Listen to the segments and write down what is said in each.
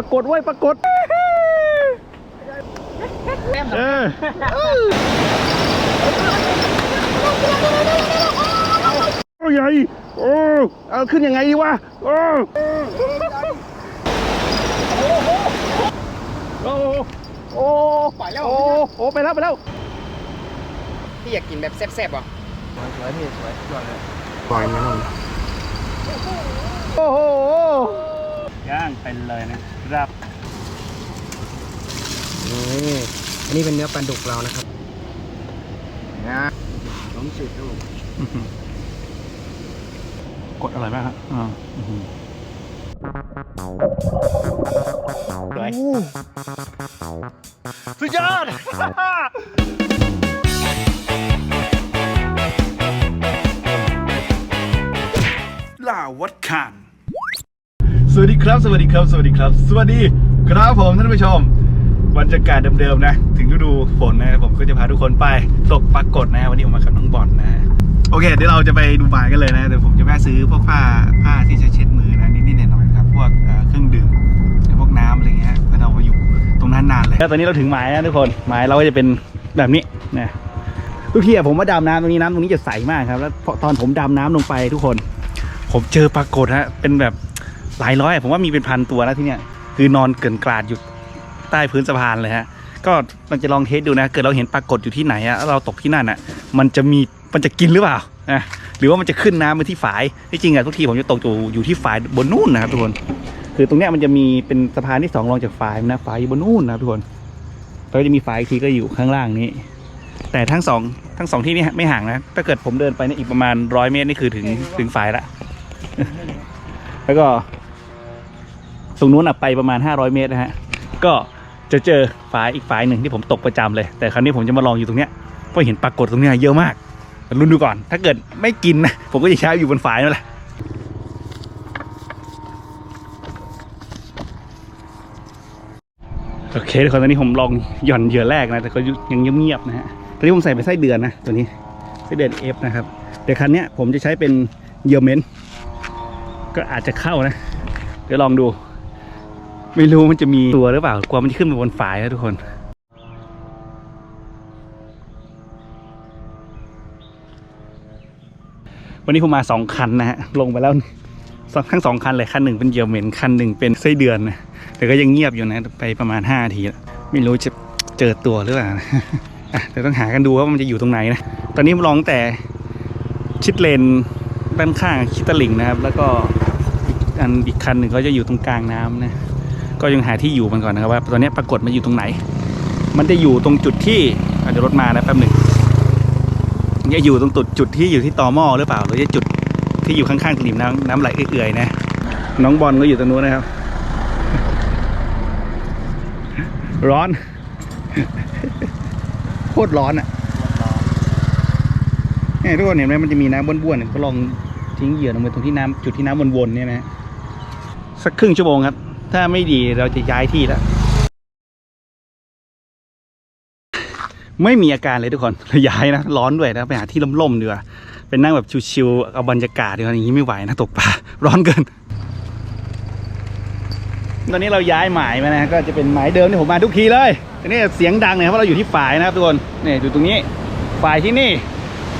ปรากฏไว้ยปรากฏเออโอ้ยใหญ่โอ้เอาขึ้นยังไงดีวะโอ้โอ้โอ้ปล่อยแล้วโอ้โอ้ไปแล้วไปแล้วพี่อยากกินแบบแซ่บๆอะสวยพี่สวยยอดเลยปล่อยมันโอ้โหย่างไปเลยนะ ครับนี่อันนี้เป็นเนื้อปลาดุกเรานะครับนะผมสืบดูกดอร่อยมากครับอ่าอื้อหือสวยสุดยอด ลาวัดคานส วัสดีครับ สวัสดีครับ สวัสดีครับ สวัสดีครับผมท่านผู้ชมบรรยากาศเดิมๆนะ ถึงฤดูฝนนะผมก็จะพาทุกคนไปตกปรากฏนะ วันนี้ผมมากับน้องบอลนะ โอเค เดี๋ยวเราจะไปดูบานกันเลยนะเดี๋ยวผมจะแวะซื้อพวกผ้าผ้าที่ใช้เช็ดมือนะนิดๆหน่อยๆครับ พวกเอ่อเครื่องดื่มพวกน้ำอะไรเงี้ยเพื่อเราไปอยู่ตรงนั้นนานเลยแล้วตอนนี้เราถึงหมายนะทุกคนหมายเราก็จะเป็นแบบนี้นะทุกทีอะผมว่าดำน้ำตรงนี้น้ำตรงนี้จะใสมากครับแล้วพอตอนผมดำน้ำลงไปทุกคน ผมเจอปรากฏฮะเป็นแบบ หลายร้อยผมว่ามีเป็นพันตัวนะที่เนี้ยคือนอนเกลื่อนกลาดอยู่ใต้พื้นสะพานเลยฮะ ก็มันจะลองเทสดูนะ เกิดเราเห็นปรากฏอยู่ที่ไหนอะเราตกที่นั่นอะมันจะมีมันจะกินหรือเปล่านะหรือว่ามันจะขึ้นน้ำไปที่ฝายที่จริงอะทุกทีผมจะตกอยู่อยู่ที่ฝายบนนู่นนะครับทุกคนคือตรงเนี้ยมันจะมีเป็นสะพานที่สองรองจากฝายนะฝายอยู่บนนู่นนะครับทุกคนแล้วจะมีฝายอีกทีก็อยู่ข้างล่างนี้ แต่ทั้งสองทั้งสองที่นี่ไม่ห่างนะถ้าเกิดผมเดินไปเนี่ยอีกประมาณร้อยเมตรนี่คือถึงถึงฝายละแล้วก็ ตรงนู้นอะไปประมาณ 500 เมตรนะฮะก็จะเจอฝายอีกฝายหนึ่งที่ผมตกประจำเลย แต่คราวนี้ผมจะมาลองอยู่ตรงเนี้ยเพราะเห็นปรากฏตรงเนี้ยเยอะมากรุ่นดูก่อน ถ้าเกิดไม่กินนะผมก็จะใช้อยู่บนฝายนั่นแหละโอเคทุกคนตอนนี้ผมลองหย่อนเหยื่อแรกนะแต่ก็ยังเงียบๆนะฮะตอนนี้ผมใส่ไปไส้เดือนนะตัวนี้ไส้เดือนเอฟนะครับแต่ครั้งเนี้ยผมจะใช้เป็นเหยื่อเมนก็อาจจะเข้านะ เดี๋ยวลองดู ไม่รู้มันจะมีตัวหรือเปล่ากลัวมันจะขึ้นไปบนฝายนะทุกคนวันนี้ผมมาสองคันนะฮะลงไปแล้วทั้งสองคันเลยคันหนึ่งเป็นเหยี่ยวเหม็นคันหนึ่งเป็นไส้เดือนนะแต่ก็ยังเงียบอยู่นะไปประมาณห้านาทีแล้วไม่รู้จะเจอตัวหรือเปล่าอะเดี๋ยวต้องหากันดูว่ามันจะอยู่ตรงไหนนะตอนนี้ผมลองแต่ชิดเลนด้านข้างชิดตลิ่งนะครับ แล้วก็อันอีกคันหนึ่งก็จะอยู่ตรงกลางน้ำนะ ก็ยังหาที่อยู่มันก่อนนะครับว่าตอนนี้ปรากฏมันอยู่ตรงไหน มันจะอยู่ตรงจุดที่อาจจะรถมานะแป๊บหนึ่งจะอยู่ตรงจุดจุดที่อยู่ที่ตอหม้อหรือเปล่าหรือจะจุดที่อยู่ข้างๆริมน้ำน้ำไหลเอื่อยๆนะ น้องบอลก็อยู่ตรงนู้นนะครับ ร้อนโคตรร้อนอะเนี่ยทุกคนเห็นไหมมันจะมีน้ำบ้วนๆก็ลองทิ้งเหยื่อลงไปตรงที่น้ำจุดที่น้ำวนๆเนี่ยนะสักครึ่งชั่วโมงครับ ถ้าไม่ดีเราจะย้ายที่แล้ว ไม่มีอาการเลยทุกคนย้ายนะ ร้อนด้วยนะไปหาที่ล่มๆดีกว่าไปนั่งแบบชิวๆเอาบรรยากาศดีกว่าอย่างนี้ไม่ไหวนะตกปลาร้อนเกิน ตอนนี้เราย้ายหมายมานะก็จะเป็นหมายเดิมที่ผมมาทุกทีเลยทีนี้เสียงดังเนี่ยเพราะเราอยู่ที่ฝ่ายนะครับทุกคนนี่อยู่ตรงนี้ฝ่ายที่นี่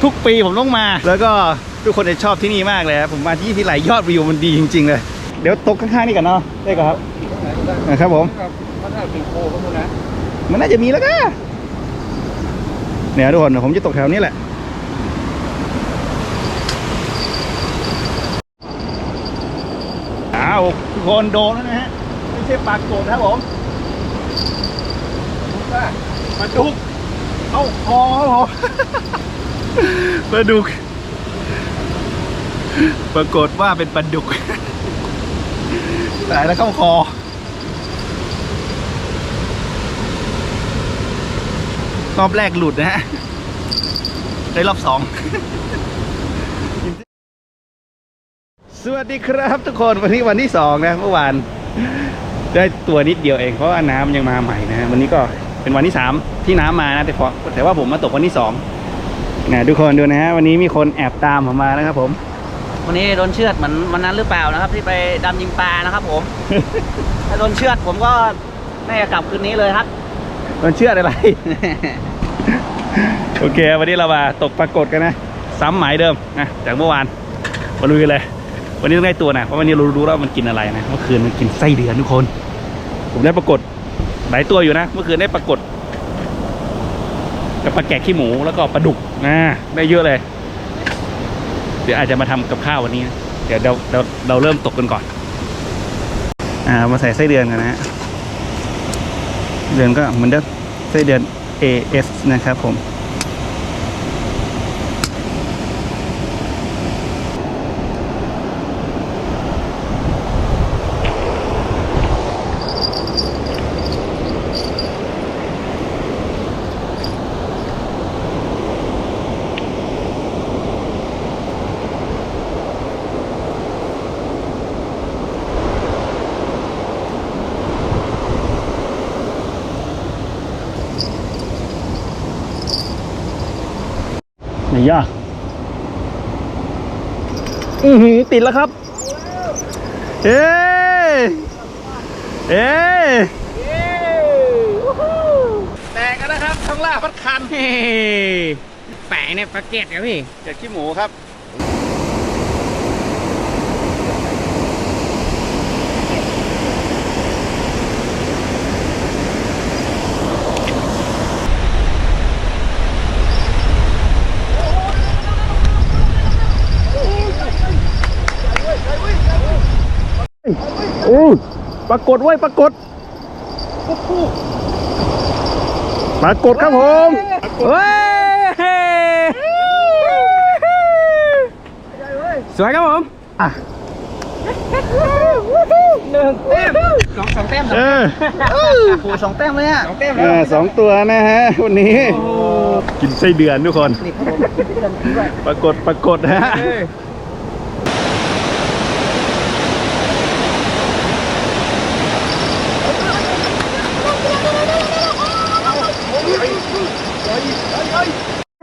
ทุกปีผมต้องมา แล้วก็ทุกคนจะชอบที่นี่มากเลยผมมาที่ที่ไหลยอดวิวมันดีจริง ๆ เลย เดี๋ยวตกข้างๆนี่ก่อนเนาะได้ก่อนครับนะครับผม ครับถ้าถ้าปีโคก็มูนะมันน่าจะมีแล้วก็เนี่ยทุกคนผมจะตกแถวนี้แหละ อ้าวทุกคนโดนแล้วนะฮะ ไม่ใช่ปลากโกดนะครับผมปลาดุกเข้าคอครับผมปลาดุก ปรากฏว่าเป็นปลาดุก ตายแล้วเข้าคอ รอบแรกหลุดนะฮะได้รอบสอง สวัสดีครับทุกคนวันนี้วันที่สองนะ เมื่อวานได้ตัวนิดเดียวเองเพราะว่าน้ำยังมาใหม่นะวันนี้ก็เป็นวันที่สามที่น้ำมานะแต่พอแต่ว่าผมมาตกวันที่สองนะทุกคนดูนะฮะวันนี้มีคนแอบตามผมมานะครับผม วันนี้โดนเชือดเหมือนวันนั้นหรือเปล่านะครับ ที่ไปดำยิงปลานะครับ ผม ถ้าโดนเชือดผมก็น่าจะกลับคืนนี้เลยครับ มันเชื่ออะไร โอเค วันนี้เรามาตกปรากฏกันนะ ซ้ำหมายเดิมนะจากเมื่อวานมาลุยกันเลย วันนี้ต้องได้ตัวนะเพราะวันนี้เรารู้แล้ววามันกินอะไรนะเมื่อคืนมันกินไส้เดือนทุกคน ผมได้ปรากฏหลายตัวอยู่นะ เมื่อคืนได้ปรากฏกับปลาแกะขี้หมูแล้วก็ปลาดุกนะได้เยอะเลยเดี๋ยวอาจจะมาทำกับข้าววันนี้นะเดี๋ยวเราเราเราเริ่มตกกันก่อน อ่ามาใส่ไส้เดือนกันนะฮะเดือนก็เหมือนเดิมไส้เดือน AS นะครับผม ติดแล้วครับเอ้ยเอ้ยแตกกันนะครับท้องล่าพัดคันแปะเนี่ยปลาเกตครับพี่เจ็ดขี้หมูครับ โอ้ยปรากฏไว้ยปรากฏปรากฏครับผมเฮ้ยสวยครับผมอะหนึ่งแต้มสองสองแต้มเออโอ้โหสองแต้มเลยอะสองแต้มเอแล้วอสองตัวนะฮะวันนี้กินไส้เดือนทุกคนนี่ครับผมเดินด้วยปรากฏปรากฏฮะ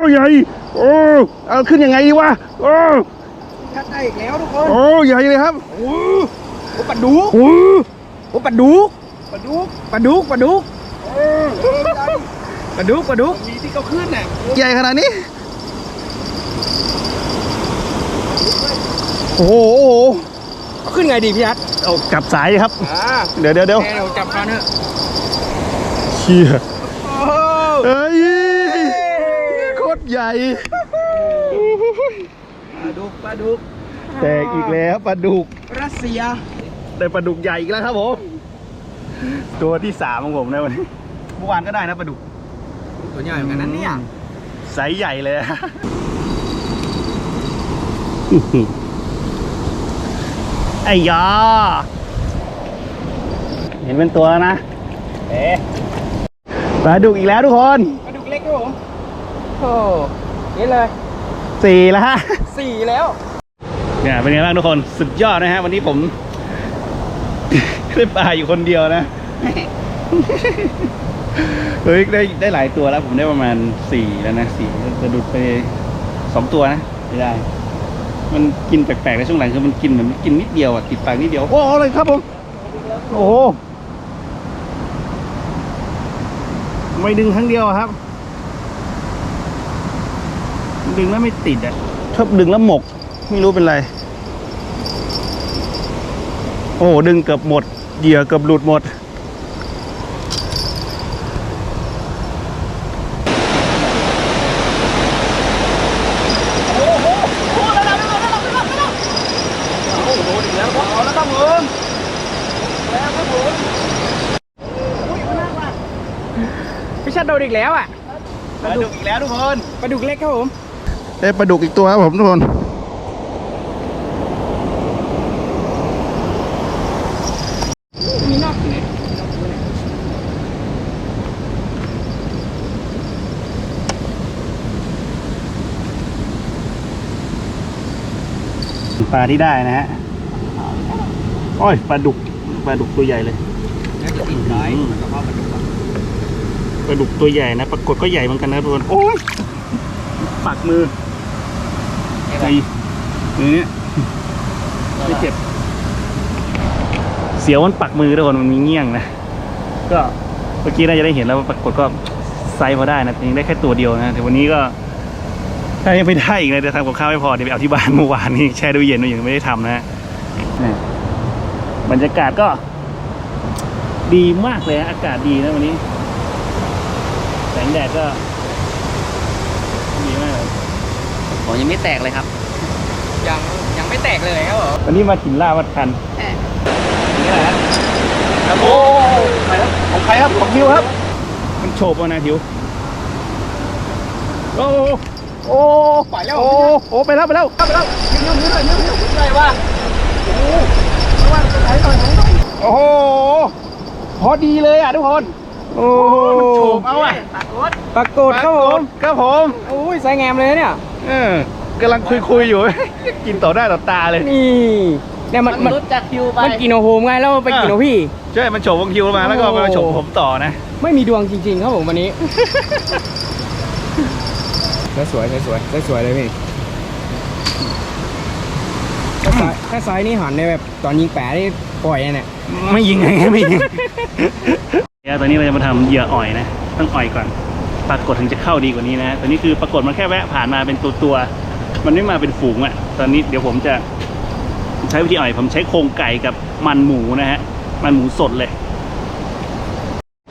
อ้ยโอ้ใหญ่โอ้เอาขึ้นยังไงดีวะโอ้ชัดได้อีกแล้วทุกคนโอ้ใหญ่เลยครับโอ้โหปลาดุกโอ้โอ้ปลาดุกปลาดุกปลาดุกปลาดุกปลาดุกปลาดุกมีที่เขาขึ้นน่ะใหญ่ขนาดนี้โอ้โหโอ้โหเอาขึ้นไงดีพี่ฮัทเอากลับสายครับ อ่าเดี๋ยวเดี๋ยวเดี๋ยวแกเราจับคันเถอะเชี่ยโอ้โหเอ้ยโคตร ใหญ่ปลาดุกปลาดุกแตกอีกแล้วปลาดุกรัสเซียได้ปลาดุกใหญ่อีกแล้วครับผมตัวที่สามของผมในวันนี้เมื่อวานก็ได้นะปลาดุกตัวใหญ่เหมือนกันนั้นเนี่ยไซส์ใหญ่เลยอะไอ้ยาเห็นเป็นตัวแล้วนะเอ๊ะปลาดุกอีกแล้วทุกคนปลาดุกเล็กครับผม โอ้นี่เลยสี่แล้วฮะสี่แล้วเนี่ยเป็นไงบ้างทุกคนสุดยอดนะฮะ วันนี้ผม ได้ปลาอยู่คนเดียวนะเฮ้ยได้ได้หลายตัวแล้ว ผมได้ประมาณสี่แล้วนะสี่จะดุดไปสองตัวนะไม่ได้ มันกินแปลกๆในช่วงหลังคือมันกินเหมือนมันกินนิดเดียวอะติดปากนิดเดียวโอ้เอาเลยครับผมโอ้โหไม่ดึงครั้งเดียวอะครับ ดึงแล้วไม่ติดอะชอบดึงแล้วหมก ไม่รู้เป็นไร โอ้โหดึงเกือบหมด เหยื่อเกือบหลุดหมด พี่ชัดโดนอีกแล้วอะปลาดุกอีกแล้วทุกคนปลาดุกเล็กครับผม ได้ปลาดุกอีกตัวครับผมทุกคนมีนอกอยู่ไหนปลาที่ได้นะฮะโอ้ยปลาดุกปลาดุกตัวใหญ่เลยน่าจะติดน้อยมันก็เพราะปลาดุกอะปลาดุกตัวใหญ่นะปรากฏก็ใหญ่เหมือนกันนะทุกคนโอ้ยปักมือ ไอ้มือเนี้ยไม่เจ็บ เสียวมันปักมือทุกคนมันมีเงี้ยงนะ ก็เมื่อกี้น่าจะได้เห็นแล้วปรากฏก็ไซส์พอได้นะยังได้แค่ตัวเดียวนะแต่วันนี้ก็ถ้ายังไม่ได้อีกเลยจะทำกับข้าวไม่พอเดี๋ยวไปเอาที่บ้านเมื่อวานนี้แช่ตู้เย็นไว้ยังไม่ได้ทำนะฮะนี่บรรยากาศก็ ดีมากเลยนะอากาศดีนะวันนี้แสงแดดก็ดีมากเลยผมยังไม่แตกเลยครับ ยังยังไม่แตกเลยครับผมวันนี้มาถิ่นล่าวัดคันแหม่นี่แหละครับโอ้ของใครครับของทิวครับ มันโฉบเอานะทิวโอ้โอ้ไปแล้วโอ้โอ้ไปแล้วไปแล้วไปแล้วยืนยืนยืนหน่อยยืนยืนใหญ่ว่ะโอ้ระวังจะไหลหน่อยโอ้โหพอดีเลยอะทุกคนโอ้มันโฉบเอาอะปากรถปรากฏครับผมครับผมโอ้ยไซส์งามเลยเนี่ยเออ กำลังคุยคุยๆอยู่ กินต่อหน้าต่อตาเลย นี่เนี่ยมันมัมันนรุดจากคิวไปมันกินโอโฮมไงแล้วไปกินโอพี่ใช่มันโฉบวงคิวมาแล้วก็มาโฉบผมต่อนะ ไม่มีดวงจริง ๆ ครับผมวันนี้สวยสวยสวยสวยเลยพี่ถ้าซ้ายถ้าซ้ายนี่หันในแบบตอนยิงแปะนี่ปล่อยเนี่ยไม่ยิงไงไม่ยิงเนี่ยตอนนี้เราจะมาทำเหยื่ออ่อยนะต้องอ่อยก่อนปรากฏถึงจะเข้าดีกว่านี้นะ ตอนนี้คือปรากฏมันแค่แวะผ่านมาเป็นตัวตัวๆ มันไม่มาเป็นฝูงอะ่ะตอนนี้เดี๋ยวผมจะใช้วิธีอ่อยผมใช้โครงไก่กับมันหมูนะฮะ มันหมูสดเลย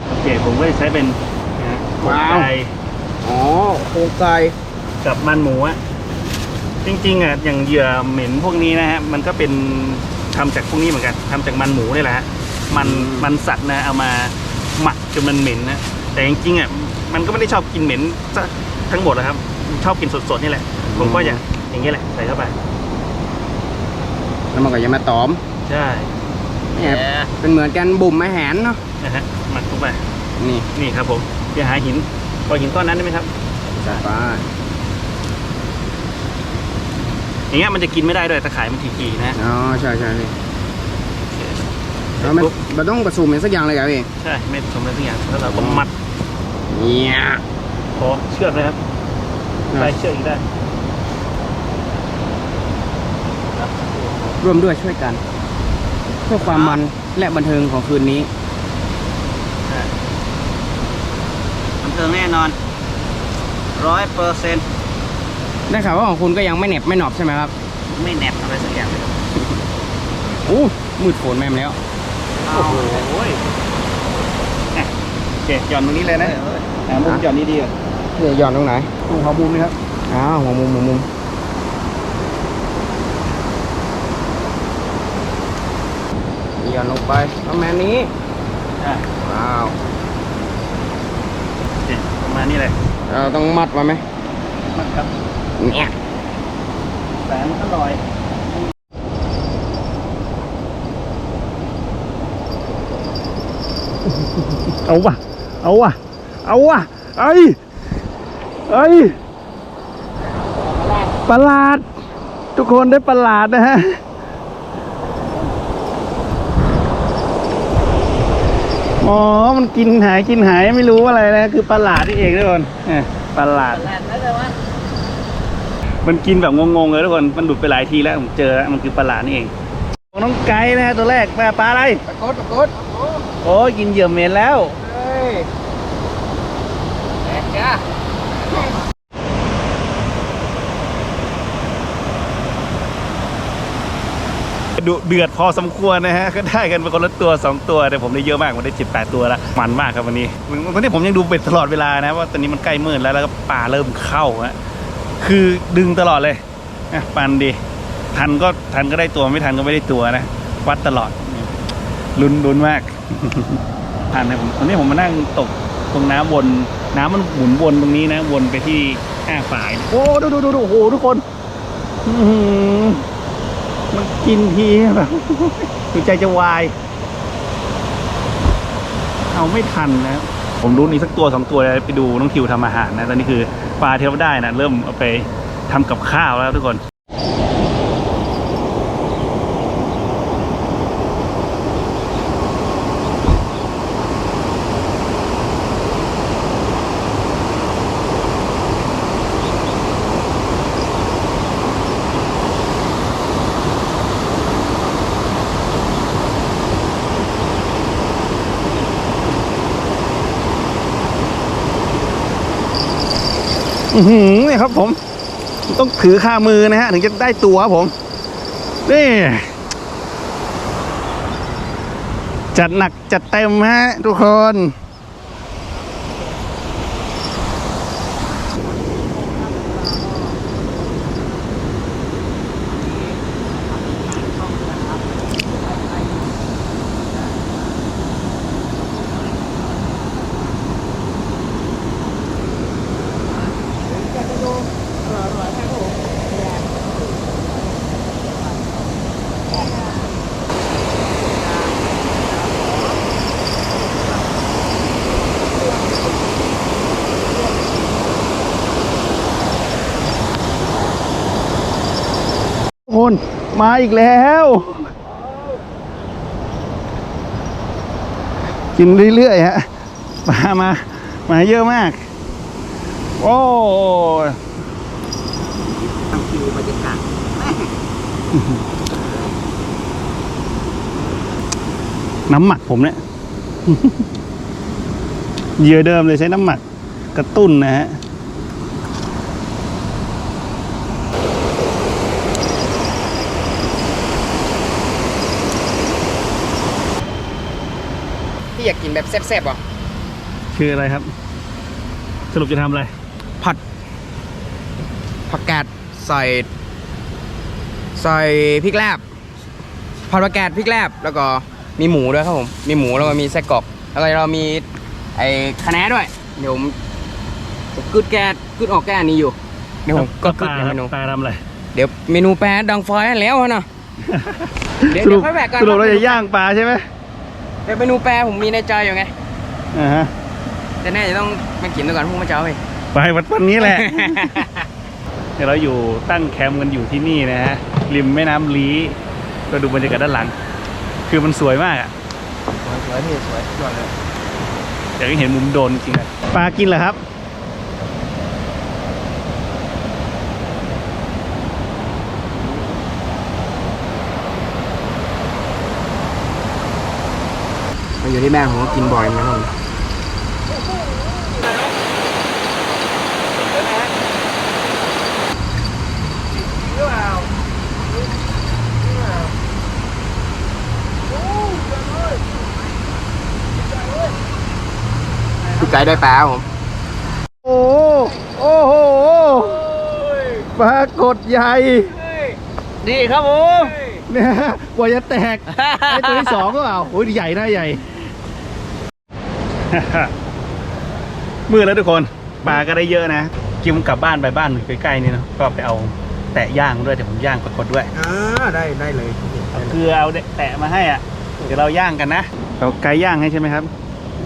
โอเค ผมก็จะใช้เป็นนะฮะโครงไก่อ๋อโครงไก่กับมันหมูอะจริงๆอะอย่างเหยื่อเหม็นพวกนี้นะฮะ มันก็เป็นทำจากพวกนี้เหมือนกันทำจากมันหมูนี่แหละฮะ มันมันสัตว์นะเอามาหมักจนมันเหม็นนะ แต่จริงๆอะมันก็ไม่ได้ชอบกินเหม็นซะทั้งหมดนะครับ ชอบกินสดๆนี่แหละ ผมก็อย่างอย่างนี้ยแหละใส่เข้าไปแล้วมันก็จะมาตอมใช่เนี่ยเป็นเหมือนกันบุ่มอาหารเนาะนะฮะหมักเข้าไปนี่นี่ครับผมอย่าหาหินพอหินก้อนนั้นได้ไหมครับจัดไปอย่างเงี้ยมันจะกินไม่ได้ด้วยตะข่ายมันทีๆนะอ๋อใช่ใช่พี่แล้วมันมันต้องผสมเป็นสักอย่างเลยครับพี่ใช่ไม่ผสมอะไรสักอย่างแล้วเราก็มัดเนี่ยพอเชือกเลยครับใส่เชือกอีกได้ ร่วมด้วยช่วยกัน เพื่อความมันและบันเทิงของคืนนี้ บันเทิงแน่นอนร้อยเปอร์เซ็นต์ได้ข่าวว่าของคุณก็ยังไม่เหน็บไม่หนอบใช่ไหมครับไม่แนบอะไรสักอย่างเลยโอ้มืดฝนแม่มแล้ว โอ้โหอะโอเคหย่อนตรงนี้เลยนะอ่ามุมหย่อนนี้ดีอะเดี๋ยวหย่อนตรงไหนตรงหัวมุมนี่ครับอ้าวหัวมุมหัวมุม ย่อนลงไปประมาณนี้อ่าว้าวโอเคประมาณนี้เลยเราต้องมัดไว้ไหมมันครับเนี่ยแสนอร่อยเอาวะเอาวะเอาวะไอ้ไอ้ยประหลาด ทุกคนได้ประหลาดนะฮะ อ๋อ มันกินหายกินหายไม่รู้อะไรนะ คือประหลาดนี่เองทุกคนเนี่ยประหลาดแหลมได้เลยว่ามันกินแบบงงๆเลยทุกคน มันหลุดไปหลายทีแล้วผมเจอแล้วมันคือประหลาดนี่เองน้องไก่นะฮะตัวแรกแม่ปลาอะไรปรากฏปรากฏโอ้ยกินเหยื่อเหม็นแล้ว เฮ้ยแอกจ้า ดุเดือดพอสมควรนะฮะก็ได้กันไปคนละตัวสองตัวแต่ผมได้เยอะมากผมได้เจ็ดแปดตัวแล้วมันมากครับวันนี้วันนี้ผมยังดูเบ็ดตลอดเวลานะว่าตอนนี้มันใกล้มืดแล้วแล้วก็ปลาเริ่มเข้าฮะคือดึงตลอดเลยอ่ปันดีทันก็ทันก็ได้ตัวไม่ทันก็ไม่ได้ตัวนะวัดตลอดลุ้นลุ้นมากทันนะผมตอนนี้ผมมานั่งตกตรงน้ำวนน้ำมันหมุนวนตรงนี้นะ วนไปที่อ้าฝาย โอ้ดูดูดูดูโอ้โหทุกคน อื มันกินทีแบบหัวใจจะวาย เอาไม่ทันนะผมรู้นี่สักตัวสองตัวเลยไปดูน้องทิวทำอาหารนะ ตอนนี้คือปลาที่เราได้นะ เริ่มเอาไปทำกับข้าวแล้วทุกคน อือหือเนี่ยครับผม ต้องถือคามือนะฮะ ถึงจะได้ตัวครับผม นี่ จัดหนักจัดเต็มฮะทุกคน นมาอีกแล้ว กินเรื่อยๆฮะมา มา มาเยอะมาก โอ้ยทำคิวบรรยากาศน้ำหมักผมเนี่ย เหยื่อเดิมเลยใช้น้ำหมักกระตุ้นนะฮะ พี่อยากกิน แบบแซ่บๆอะคืออะไรครับ สรุปจะทำอะไร ผัดผักกาดใส่ใส่พริกแลบผัดผักกาดพริกแลบแล้วก็มีหมูด้วยครับผม มีหมูแล้วก็มีไส้กรอกแล้วก็เรามีไอ้คะน้าด้วย เดี๋ยวผมผมกึดแกดกึดออกแกอันนี้อยู่เดี๋ยวผมก็กึดในเมนูปลาทำอะไรเดี๋ยวเมนูแปรดังไฟแล้วนะเดี๋ยวสรุปเดี๋ยวค่อยแบกกันสรุปครับเราจะย่างปลาใช่ไหม เดี๋ยวเมนูแปรผมมีในใจอยู่ไง อ่าฮะแต่แน่จะต้องมากินด้วยกันพวกมาเจ้าไปไปวันวันนี้แหละ เดี๋ยวเราอยู่ตั้งแคมป์กันอยู่ที่นี่นะฮะริมแม่น้ำลีก็ดูบรรยากาศด้านหลัง คือมันสวยมากอะสวยพี่สวยยอดเลยอยากให้เห็นมุมโดนจริงๆอะปลากินเหรอครับ อยู่ที่แม่ผมก็กินบ่อยเหมือนกันพี่ไก่ได้ปลาครับผม โอ้โอ้โหปลากดใหญ่ ดีครับผมเนี่ยกว่าจะแตกไอ้ตัวที่สองก็เปล่าโอ้ยใหญ่นะใหญ่ มือแล้วทุกคนปลาก็ได้เยอะนะกิมกลับบ้านไปบ้านใกล้ๆนี่เนาะก็ไปเอาแตะย่างด้วยเดี๋ยวผมย่างปรากฏด้วยอ่าได้ได้เลยเอาเกลือเอาแตะมาให้อะเดี๋ยวเราย่างกันนะเราไก่ย่างให้ใช่ไหมครับ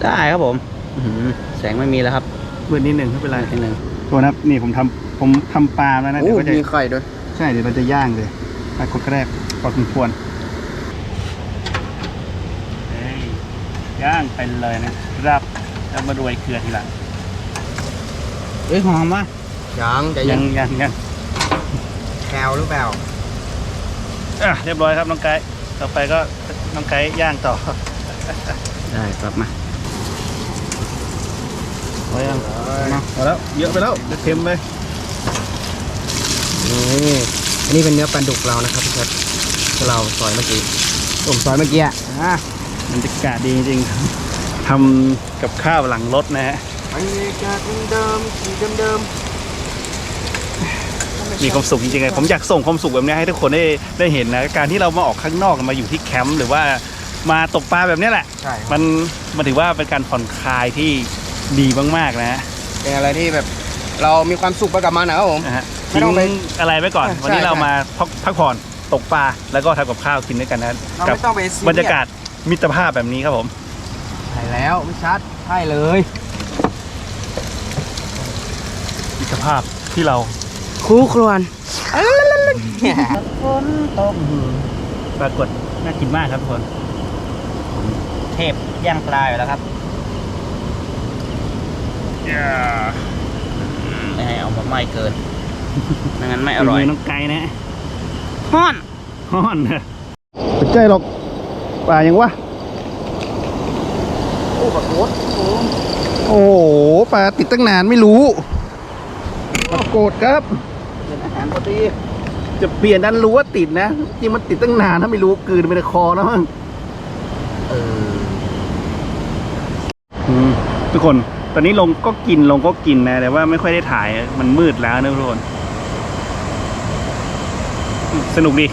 ได้ครับผมอื้อหือแสงไม่มีแล้วครับมือนิดหนึ่งไม่เป็นไรนิดนึงตัวนะครับนี่ผมทำผมทำปลาแล้วนะโอ้เดี๋ยวก็จะมีไข่ด้วยใช่เดี๋ยวเราจะย่างเลยปลากดแรกพอสมควรเอ้ยย่างไปเลยนะ ครับแล้วมาดูไอ้เกลือทีหลังเอ้ยหอมวะยังจะยัยังงยังยังแคลหรือเปล่าอะเรียบร้อยครับน้องไก่ต่อไปก็น้องไก่ย่างต่อได้ครับมาพอยังพอแล้วเยอะไปแล้วเดี๋ยวเค็มไปนี่อันนี้เป็นเนื้อปลาดุกเรานะครับพี่ครับที่เราซอยเมื่อกี้ผมซอยเมื่อกี้อะบรรยากาศดีจริงๆ ทำกับข้าวหลังรถนะฮะบรรยากาศเดิมๆสีเดิมมีความสุขจริงๆเลยผมอยากส่งความสุขแบบนี้ให้ทุกคนได้ได้เห็นนะการที่เรามาออกข้างนอกมาอยู่ที่แคมป์หรือว่ามาตกปลาแบบนี้แหละๆใช่ครับมันมันถือว่าเป็นการผ่อนคลายที่ดีมากๆนะฮะเป็นอะไรที่แบบเรามีความสุขไปกับมันนะครับผม นะฮะไม่ทิ้ต้องงไปอะไรไว้ก่อนใช่วันนี้ใช่ เรามาพักพักผ่อนตกปลาแล้วก็ทำกับข้าวกินด้วยกันนะเรากัไม่ต้องไปซีเรียสบรรยากาศมิตรภาพแบบนี้ครับผมใช่ แล้วไม่ชัดใช่เลยมิตรภาพที่เราคู่ครวนฝนตกปรากฏน่ากินมากครับทุกคนเทพย่างปลาอยู่แล้วครับไม่ให้เอามาไหม้เกินไม่งั้นไม่อร่อยฝีมืน้องไก่นะฮ้อนฮ้อนนะไม่ใช่หรอกปลายังวะ โอ้ขอโทษโอ้โหปลาติดตั้งนานไม่รู้ปรากฏครับเป็นอาหารพอดีจะเปลี่ยนดันรู้ว่าติดนะจริงมันติดตั้งนานถ้าไม่รู้กลืนไปในคอแล้วมั้งเออทุกคนตอนนี้ลงก็กินลงก็กินนะ แต่ว่าไม่ค่อยได้ถ่ายมันมืดแล้วนะทุกคน สนุกดี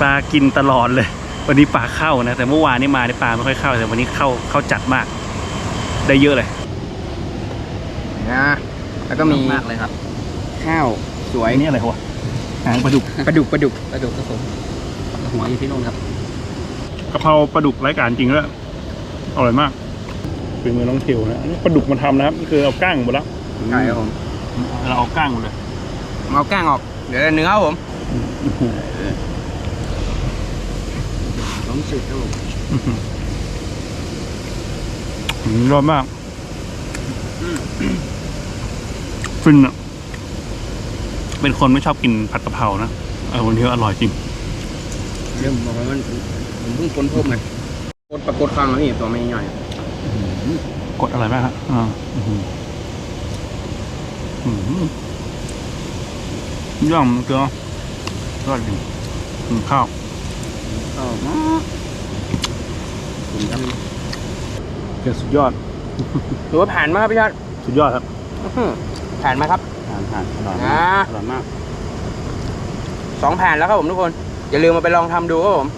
ปลากินตลอดเลย วันนี้ปลาเข้านะ แต่เมื่อวานนี่มาในปลาไม่ค่อยเข้า แต่วันนี้เข้าเข้าจัดมาก ได้เยอะเลยนะแล้วก็มีมากเลยครับ ข้าวสวยไอ้นี่อะไรวะหางปลาดุกปลาดุกปลาดุกกระดูกครับผมหัวอยู่ที่นู่นครับกะเพราปลาดุกไร้การจริงด้วยอร่อยมากเป็นมือน้องเทวนะอันนี้ปลาดุกมาทำนะครับนี่คือเอาก้างหมดแล้วใช่ครับผมเราเอาก้างหมดเลยเอาก้างออกเดี๋ยวแต่เนื้อครับผมน้องสุดครับผม อืมยอดมากฟินอะเป็นคนไม่ชอบกินผัดกะเพรานะเออวันนี้อร่อยจริงเรื่องบอกว่ามันผมเพิ่งค้นพบไงกดปรากฏฟังแล้วนี่ตัวไม่ย่อยกดอะไรบ้างฮะอ่าอื้อหืออื้อหือย่อมเกลือยอดจริงกินข้าวอ๋อผมท เกลือสุดยอด ถือว่าผ่านมากครับพี่ชาติสุดยอดครับอื้อหือผ่านมาครับำทานทานอร่อยนะอร่อยมากสองแผ่นแล้วครับผมทุกคน อย่าลืมมาไปลองทำดูครับผม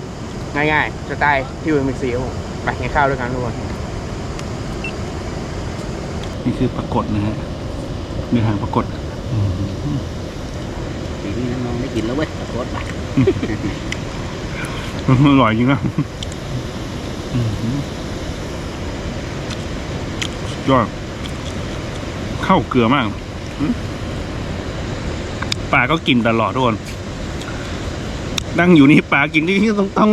ง่ายๆสไตล์ที่วิมิกซีครับผมไปกินข้าวด้วยกันทุกคน นี่คือปรากฏนะฮะเนื้อหางปรากฏทีนี้น้องได้กินแล้วเว้ยตะโกนไปอร่อยจริงนะอื้อหือสุด ยอดเข้าเกลือมากปลาก็กินตลอดทุกคนนั่งอยู่นี่ปลากินที่ต้องต้อง